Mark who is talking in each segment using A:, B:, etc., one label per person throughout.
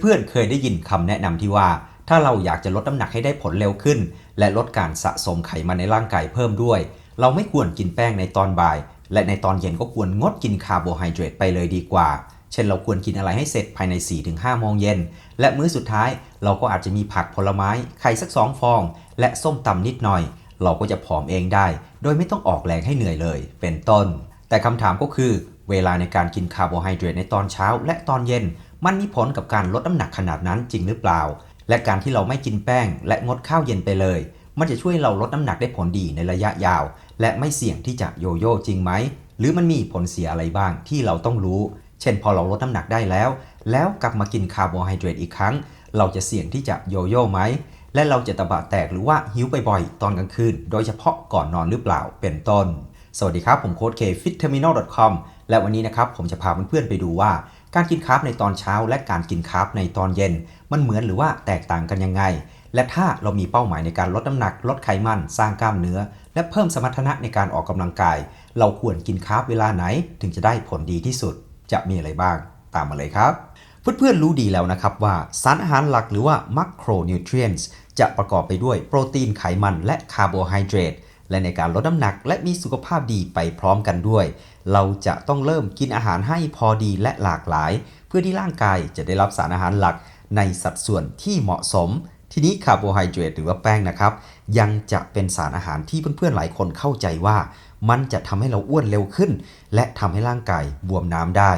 A: เพื่อนๆ เคยได้ยินคำแนะนำที่ว่า ถ้าเราอยากจะลดน้ำหนักให้ได้ผลเร็วขึ้น และลดการสะสมไขมันในร่างกายเพิ่มด้วย เราไม่ควรกินแป้งในตอนบ่าย และในตอนเย็นก็ควรงดกินคาร์โบไฮเดรตไปเลยดีกว่า เช่นเราควรกินอะไรให้เสร็จภายใน 4-5โมงเย็น และมื้อสุดท้ายเราก็อาจจะมีผักผลไม้ ไข่สัก2ฟอง และส้มตำนิดหน่อย เราก็จะผอมเองได้ โดยไม่ต้องออกแรงให้เหนื่อยเลย เป็นต้น แต่คำถามก็คือ เวลาในการกินคาร์โบไฮเดรตในตอนเช้า และตอนเย็น มันมีผลกับการลดน้ำหนักขนาดนั้นจริงหรือเปล่า และการที่เราไม่กินแป้ง และงดข้าวเย็นไปเลย มันจะช่วยเราลดน้ำหนักได้ผลดีในระยะยาว และไม่เสี่ยงที่จะโยโย่จริงไหม หรือมันมีผลเสียอะไรบ้างที่เราต้องรู้ เช่นพอเราลดน้ำหนักได้แล้ว แล้วกลับมากินคาร์โบไฮเดรตอีกครั้ง เราจะเสี่ยงที่จะโยโย่ไหมและเราจะตะบะแตกหรือว่าหิวบ่อยๆ ตอนกลางคืน โดยเฉพาะก่อนนอนหรือเปล่าเป็นต้น สวัสดีครับ ผมโค้ดเค fitterminal.com และวันนี้นะครับผมจะพาเพื่อนๆไปดูว่า การกินคาร์บในตอนเช้า และการกินคาร์บในตอนเย็น มันเหมือนหรือว่าแตกต่างกันยังไง และถ้าเรามีเป้าหมายในการลดน้ำหนัก ลดไขมัน สร้างกล้ามเนื้อ และเพิ่มสมรรถนะในการออกกำลังกาย เราควรกินคาร์บเวลาไหน ถึงจะได้ผลดีที่สุด จะมีอะไรบ้าง ตามมาเลยครับเพื่อนๆรู้ดีแล้วนะครับว่าสารอาหารหลักหรือว่า macronutrients จะประกอบไปด้วยโปรตีนไขมันและคาร์โบไฮเดรต และในการลดน้ำหนักและมีสุขภาพดีไปพร้อมกันด้วย เราจะต้องเริ่มกินอาหารให้พอดีและหลากหลาย เพื่อที่ร่างกายจะได้รับสารอาหารหลักในสัดส่วนที่เหมาะสม ทีนี้คาร์โบไฮเดรตหรือว่าแป้งนะครับ ยังจะเป็นสารอาหารที่เพื่อนๆหลายคนเข้าใจว่า มันจะทำให้เราอ้วนเร็วขึ้น และทำให้ร่างกายบวมน้ำได้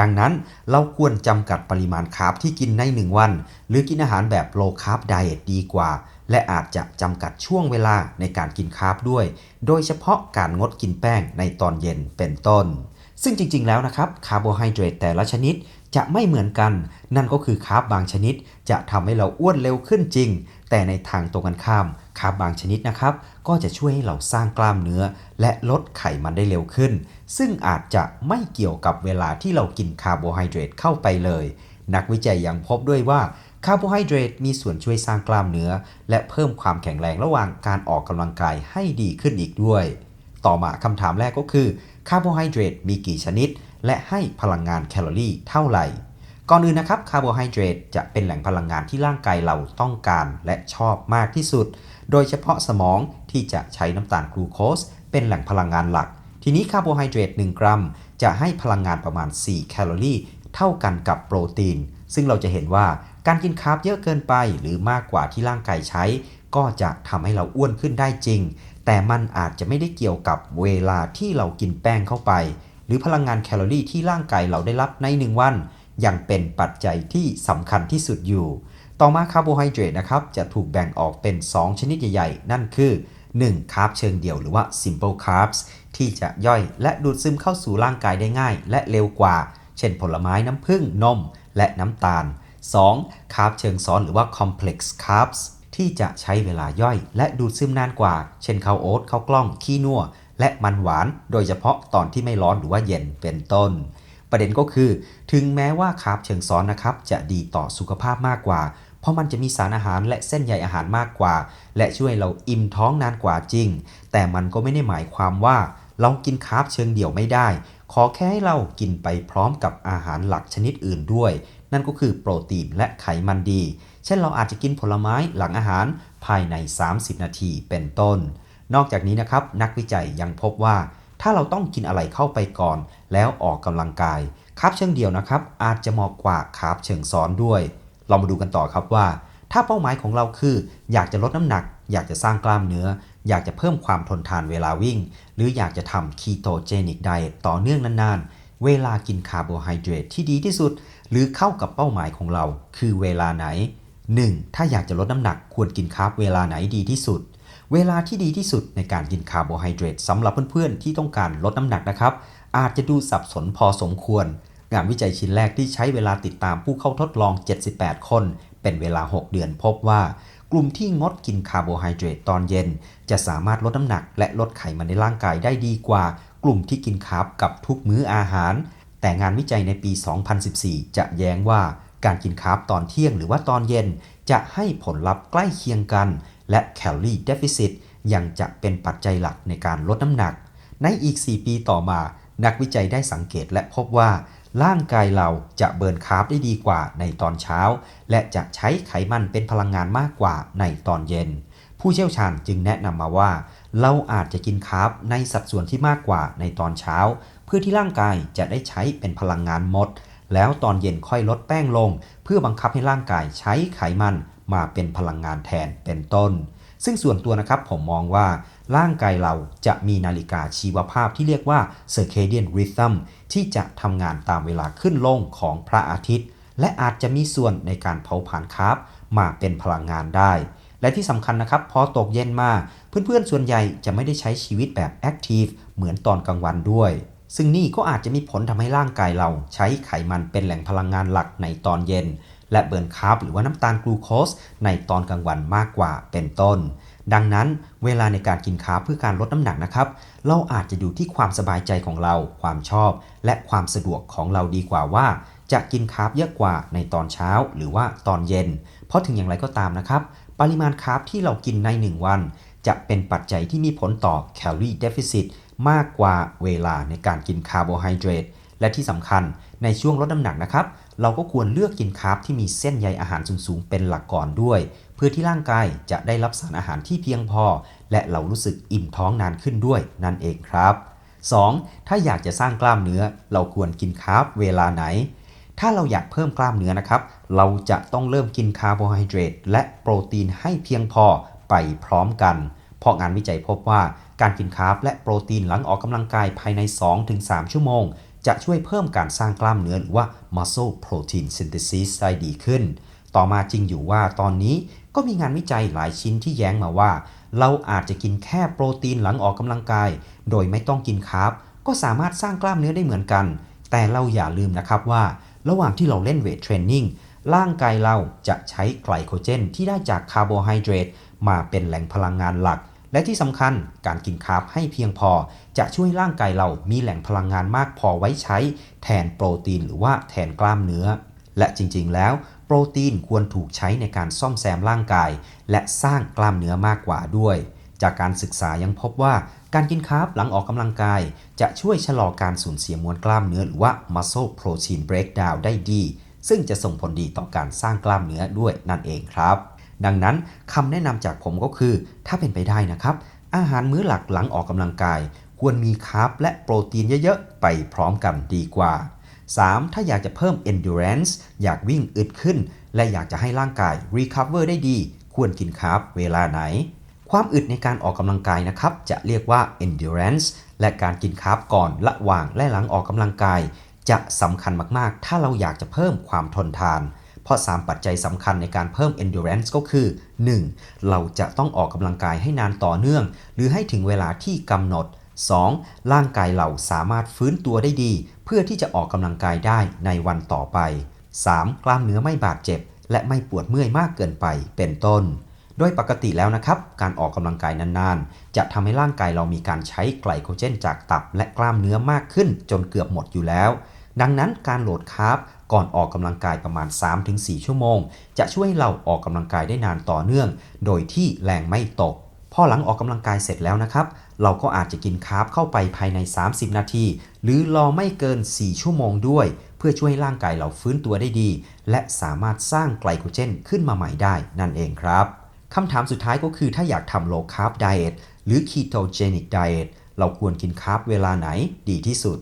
A: ดังนั้นเราควรจำกัดปริมาณคาร์บที่กินใน 1 วัน หรือกินอาหารแบบ low carb diet ดีกว่า และอาจจะจำกัดช่วงเวลาในการกินคาร์บด้วย โดยเฉพาะการงดกินแป้งในตอนเย็นเป็นต้น ซึ่งจริง ๆ แล้วนะครับคาร์โบไฮเดรตแต่ละชนิดจะไม่เหมือนกัน นั่นก็คือคาร์บบางชนิด จะทำให้เราอ้วนเร็วขึ้นจริง แต่ในทางตรงกันข้ามคาร์บบางชนิดนะครับ ก็จะช่วยให้เราสร้างกล้ามเนื้อ และลดไขมันได้เร็วขึ้น ซึ่งอาจจะไม่เกี่ยวกับเวลาที่เรากินคาร์โบไฮเดรตเข้าไปเลย นักวิจัยยังพบด้วยว่า คาร์โบไฮเดรตมีส่วนช่วยสร้างกล้ามเนื้อ และเพิ่มความแข็งแรงระหว่างการออกกำลังกายให้ดีขึ้นอีกด้วย ต่อมาคำถามแรกก็คือคาร์โบไฮเดรตมีกี่ชนิด และให้พลังงานแคลอรี่เท่าไหร่ ก่อนอื่นนะครับคาร์โบไฮเดรตจะเป็นแหล่งพลังงานที่ร่างกายเราต้องการและชอบมากที่สุด โดยเฉพาะสมองที่จะใช้น้ำตาลกลูโคสเป็นแหล่งพลังงานหลัก ทีนี้คาร์โบไฮเดรต1กรัม จะให้พลังงานประมาณ 4 แคลอรี่ เท่ากันกับโปรตีน ซึ่งเราจะเห็นว่า การกินคาร์บเยอะเกินไป หรือมากกว่าที่ร่างกายใช้ ก็จะทำให้เราอ้วนขึ้นได้จริง แต่มันอาจจะไม่ได้เกี่ยวกับเวลาที่เรากินแป้งเข้าไป หรือพลังงานแคลอรี่ที่ร่างกายเราได้รับใน1วันยังเป็นปัจจัยที่สำคัญที่สุดอยู่ ต่อมาคาร์โบไฮเดรตนะครับจะถูกแบ่งออกเป็น 2 ชนิดใหญ่ๆ นั่นคือ 1. คาร์บเชิงเดี่ยวหรือว่า simple carbs ที่จะย่อยและดูดซึมเข้าสู่ร่างกายได้ง่าย และเร็วกว่า เช่นผลไม้น้ำผึ้งนม และน้ำตาล 2. คาร์บเชิงซ้อนหรือว่า complex carbs ที่จะใช้เวลาย่อย และดูดซึมนานกว่า เช่นข้าวโอ๊ตข้าวกล้อง ขี้นัวและมันหวาน โดยเฉพาะตอนที่ไม่ร้อนหรือว่าเย็นเป็นต้น ประเด็นก็คือ ถึงแม้ว่าคาร์บเชิงซ้อนนะครับ จะดีต่อสุขภาพมากกว่า เพราะมันจะมีสารอาหารและเส้นใยอาหารมากกว่า และช่วยเราอิ่มท้องนานกว่าจริง แต่มันก็ไม่ได้หมายความว่า เรากินคาร์บเชิงเดี่ยวไม่ได้ ขอแค่ให้เรากินไปพร้อมกับอาหารหลักชนิดอื่นด้วย นั่นก็คือโปรตีนและไขมันดี เช่นเราอาจจะกินผลไม้หลังอาหารภายใน 30 นาทีเป็นต้น นอกจากนี้นะครับนักวิจัยยังพบว่า ถ้าเราต้องกินอะไรเข้าไปก่อน แล้วออกกำลังกายคาร์บเชิงเดียวนะครับ อาจจะเหมาะกว่าคาร์บเชิงซ้อนด้วย เรามาดูกันต่อครับว่า ถ้าเป้าหมายของเราคือ อยากจะลดน้ำหนัก อยากจะสร้างกล้ามเนื้อ อยากจะเพิ่มความทนทานเวลาวิ่ง หรืออยากจะทำคีโตเจนิกไดเอทต่อเนื่องนานๆ เวลากินคาร์โบไฮเดรตที่ดีที่สุด หรือเข้ากับเป้าหมายของเรา คือเวลาไหน 1. ถ้าอยากจะลดน้ำหนักควรกินคาร์บเวลาไหนดีที่สุด เวลาที่ดีที่สุดในการกินคาร์โบไฮเดรตสำหรับเพื่อนๆ ที่ต้องการลดน้ำหนักนะครับ อาจจะดูสับสนพอสมควร งานวิจัยชิ้นแรกที่ใช้เวลาติดตามผู้เข้าทดลอง 78 คน เป็นเวลา 6 เดือนพบว่ากลุ่มที่งดกินคาร์โบไฮเดรตตอนเย็น จะสามารถลดน้ำหนักและลดไขมันในร่างกายได้ดีกว่า กลุ่มที่กินคาร์บกับทุกมื้ออาหาร แต่งานวิจัยในปี 2014 จะแย้งว่าการกินคาร์บตอนเที่ยงหรือว่าตอนเย็น จะให้ผลลัพธ์ใกล้เคียงกัน และแคลอรี่เดฟิซิตยังจะเป็นปัจจัยหลักในการลดน้ำหนัก ในอีก 4 ปีต่อมา นักวิจัยได้สังเกตและพบว่า ร่างกายเราจะเบิร์นคาร์บได้ดีกว่าในตอนเช้า และจะใช้ไขมันเป็นพลังงานมากกว่าในตอนเย็น ผู้เชี่ยวชาญจึงแนะนำมาว่า เราอาจจะกินคาร์บในสัดส่วนที่มากกว่าในตอนเช้า เพื่อที่ร่างกายจะได้ใช้เป็นพลังงานหมด แล้วตอนเย็นค่อยลดแป้งลง เพื่อบังคับให้ร่างกายใช้ไขมันมาเป็นพลังงานแทนเป็นต้น ซึ่งส่วนตัวนะครับผมมองว่า ร่างกายเราจะมีนาฬิกาชีวภาพที่เรียกว่า circadian rhythm ที่จะทำงานตามเวลาขึ้นลงของพระอาทิตย์ และอาจจะมีส่วนในการเผาผลาญคาร์บมาเป็นพลังงานได้ และที่สำคัญนะครับพอตกเย็นมาเพื่อนๆส่วนใหญ่จะไม่ได้ใช้ชีวิตแบบแอคทีฟเหมือนตอนกลางวันด้วย ซึ่งนี่ก็อาจจะมีผลทำให้ร่างกายเราใช้ไขมันเป็นแหล่งพลังงานหลักในตอนเย็น และเบิร์นคาร์บหรือว่าน้ำตาลกลูโคสในตอนกลางวันมากกว่าเป็นต้น ดังนั้นเวลาในการกินคาร์บเพื่อการลดน้ำหนักนะครับ เราอาจจะดูที่ความสบายใจของเรา ความชอบ และความสะดวกของเราดีกว่าว่าจะกินคาร์บเยอะกว่าในตอนเช้าหรือว่าตอนเย็น เพราะถึงอย่างไรก็ตามนะครับ ปริมาณคาร์บที่เรากินใน 1 วัน จะเป็นปัจจัยที่มีผลต่อแคลอรี่เดฟ i ซิตมากกว่าเวลาในการกินคาร์โบไฮเดรตและที่สำคัญในช่วงลดน้ำหนักนะครับ เราก็ควรเลือกกินคาร์บที่มีเส้นใยอาหารสูงๆเป็นหลักก่อนด้วย เพื่อที่ร่างกายจะได้รับสารอาหารที่เพียงพอ และเรารู้สึกอิ่มท้องนานขึ้นด้วยนั่นเองครับ 2. ถ้าอยากจะสร้างกล้ามเนื้อ เราควรกินคาร์บเวลาไหน ถ้าเราอยากเพิ่มกล้ามเนื้อนะครับ เราจะต้องเริ่มกินคาร์โบไฮเดรตและโปรตีนให้เพียงพอไปพร้อมกัน เพราะงานวิจัยพบว่าการกินคาร์บและโปรตีนหลังออกกำลังกายภายใน 2-3 ชั่วโมง จะช่วยเพิ่มการสร้างกล้ามเนื้อหรือว่า muscle protein synthesis ได้ดีขึ้น ต่อมาจริงอยู่ว่าตอนนี้ก็มีงานวิจัยหลายชิ้นที่แย้งมาว่า เราอาจจะกินแค่โปรตีนหลังออกกำลังกาย โดยไม่ต้องกินคาร์บก็สามารถสร้างกล้ามเนื้อได้เหมือนกัน แต่เราอย่าลืมนะครับว่า ระหว่างที่เราเล่นเวทเทรนนิ่งร่างกายเราจะใช้ไกลโคเจนที่ได้จากคาร์โบไฮเดรตมาเป็นแหล่งพลังงานหลัก และที่สำคัญการกินคาร์บให้เพียงพอ จะช่วยร่างกายเรามีแหล่งพลังงานมากพอไว้ใช้ แทนโปรตีนหรือว่าแทนกล้ามเนื้อ และจริงๆ แล้วโปรตีนควรถูกใช้ในการซ่อมแซมร่างกาย และสร้างกล้ามเนื้อมากกว่าด้วย จากการศึกษายังพบว่า การกินคาร์บหลังออกกำลังกาย จะช่วยชะลอการสูญเสียมวลกล้ามเนื้อหรือว่า muscle protein breakdown ได้ดี ซึ่งจะส่งผลดีต่อการสร้างกล้ามเนื้อด้วยนั่นเองครับ ดังนั้นคำแนะนำจากผมก็คือ ถ้าเป็นไปได้นะครับ อาหารมื้อหลักหลังออกกำลังกาย ควรมีคาร์บและโปรตีนเยอะๆ ไปพร้อมกันดีกว่า 3. ถ้าอยากจะเพิ่ม endurance อยากวิ่งอึดขึ้น และอยากจะให้ร่างกาย recover ได้ดี ควรกินคาร์บเวลาไหน ความอึดในการออกกำลังกายนะครับจะเรียกว่า endurance และการกินคาร์บก่อนระหว่างและหลังออกกำลังกาย จะสำคัญมากๆ ถ้าเราอยากจะเพิ่มความทนทาน เพราะ 3 ปัจจัยสำคัญในการเพิ่ม endurance ก็คือ 1. เราจะต้องออกกำลังกายให้นานต่อเนื่อง หรือให้ถึงเวลาที่กำหนด 2. ร่างกายเราสามารถฟื้นตัวได้ดี เพื่อที่จะออกกำลังกายได้ในวันต่อไป 3. กล้ามเนื้อไม่บาดเจ็บ และไม่ปวดเมื่อยมากเกินไปเป็นต้น โดยปกติแล้วนะครับ การออกกำลังกายนานๆ จะทำให้ร่างกายเรามีการใช้ไกลโคเจนจากตับและกล้ามเนื้อมากขึ้น จนเกือบหมดอยู่แล้ว ดังนั้นการโหลดคาร์บก่อนออกกำลังกายประมาณ 3-4 ชั่วโมง จะช่วยให้เราออกกำลังกายได้นานต่อเนื่อง โดยที่แรงไม่ตกพอหลังออกกำลังกายเสร็จแล้วนะครับ เราก็อาจจะกินคาร์บเข้าไปภายใน 30 นาที หรือรอไม่เกิน 4 ชั่วโมงด้วย เพื่อช่วยให้ร่างกายเราฟื้นตัวได้ดี และสามารถสร้างไกลโคเจนขึ้นมาใหม่ได้นั่นเองครับ คำถามสุดท้ายก็คือถ้าอยากทำ low carb diet หรือ ketogenic diet เราควรกินคาร์บเวลาไหนดีที่สุด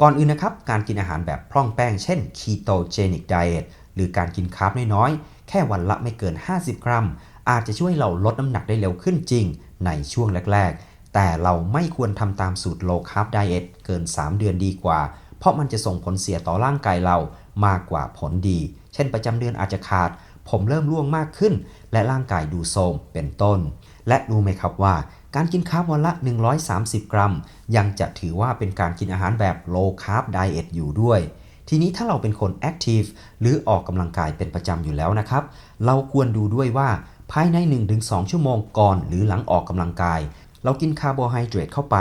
A: ก่อนอื่นนะครับ การกินอาหารแบบพร่องแป้ง เช่น ketogenic diet หรือการกินคาร์บน้อยๆ แค่วันละไม่เกิน 50 กรัม อาจจะช่วยเราลดน้ำหนักได้เร็วขึ้นจริง ในช่วงแรก ๆ แต่เราไม่ควรทำตามสูตร low carb diet เกิน 3 เดือนดีกว่า เพราะมันจะส่งผลเสียต่อร่างกายเรามากกว่าผลดี เช่นประจำเดือนอาจจะขาด ผมเริ่มร่วงมากขึ้น และร่างกายดูโทรมเป็นต้น และรู้ไหมครับว่า การกินคาร์บวันละ 130 กรัม ยังจะถือว่าเป็นการกินอาหารแบบ low carb diet อยู่ด้วย ทีนี้ถ้าเราเป็นคน active หรือออกกำลังกายเป็นประจำอยู่แล้วนะครับ เราควรดูด้วยว่าภายใน 1-2 ชั่วโมงก่อนหรือหลังออกกำลังกาย เรากินคาร์โบไฮเดรตเข้าไป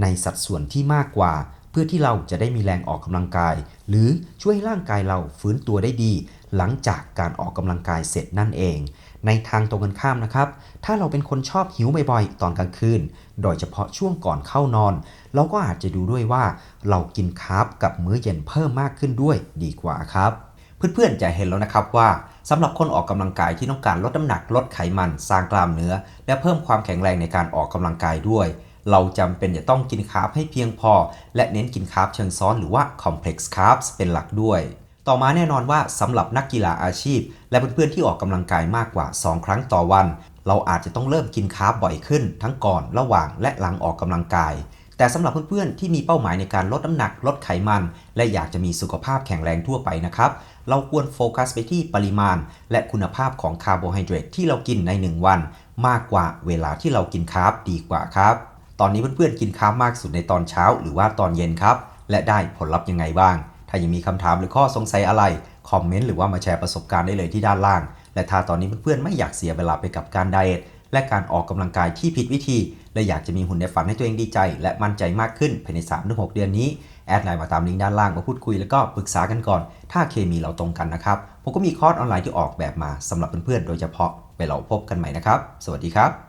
A: ในสัดส่วนที่มากกว่า เพื่อที่เราจะได้มีแรงออกกำลังกาย หรือช่วยให้ร่างกายเราฟื้นตัวได้ดี หลังจากการออกกำลังกายเสร็จนั่นเอง ในทางตรงกันข้ามนะครับ ถ้าเราเป็นคนชอบหิวบ่อยๆ ตอนกลางคืน โดยเฉพาะช่วงก่อนเข้านอน เราก็อาจจะดูด้วยว่า เรากินคาร์บกับมื้อเย็นเพิ่มมากขึ้นด้วยดีกว่าครับเพื่อนๆจะเห็นแล้วนะครับว่าสำหรับคนออกกำลังกายที่ต้องการลดน้ำหนักลดไขมัน สร้างกล้ามเนื้อ และเพิ่มความแข็งแรงในการออกกำลังกายด้วย เราจำเป็นจะต้องกินคาร์บให้เพียงพอ และเน้นกินคาร์บเชิงซ้อนหรือว่า complex carbs เป็นหลักด้วย ต่อมาแน่นอนว่าสำหรับนักกีฬาอาชีพ และเพื่อนๆที่ออกกำลังกายมากกว่า 2 ครั้งต่อวัน เราอาจจะต้องเริ่มกินคาร์บบ่อยขึ้น ทั้งก่อนระหว่างและหลังออกกำลังกาย แต่สำหรับเพื่อนๆที่มีเป้าหมายในการลดน้ำหนักลดไขมัน และอยากจะมีสุขภาพแข็งแรงทั่วไปนะครับเราควรโฟกัสไปที่ปริมาณ และคุณภาพของคาร์โบไฮเดรตที่เรากินใน 1 วัน มากกว่าเวลาที่เรากินคาร์บดีกว่าครับ ตอนนี้เพื่อนๆกินคาร์บมากสุดในตอนเช้า หรือว่าตอนเย็นครับ และได้ผลลัพธ์ยังไงบ้าง ถ้ายังมีคำถามหรือข้อสงสัยอะไร คอมเมนต์หรือว่ามาแชร์ประสบการณ์ได้เลยที่ด้านล่าง และถ้าตอนนี้เพื่อนๆไม่อยากเสียเวลาไปกับการไดเอทและการออกกำลังกายที่ผิดวิธี และอยากจะมีหุ่นในฝันให้ตัวเองดีใจ และมั่นใจมากขึ้นภายใน3-6 เดือนนี้ แอดไลน์มาตามลิงก์ด้านล่างมาพูดคุยแล้วก็ปรึกษากันก่อน ถ้าเคมีเราตรงกันนะครับ ผมก็มีคอร์สออนไลน์ที่ออกแบบมาสำหรับเพื่อนๆโดยเฉพาะไปเราพบกันใหม่นะครับ สวัสดีครับ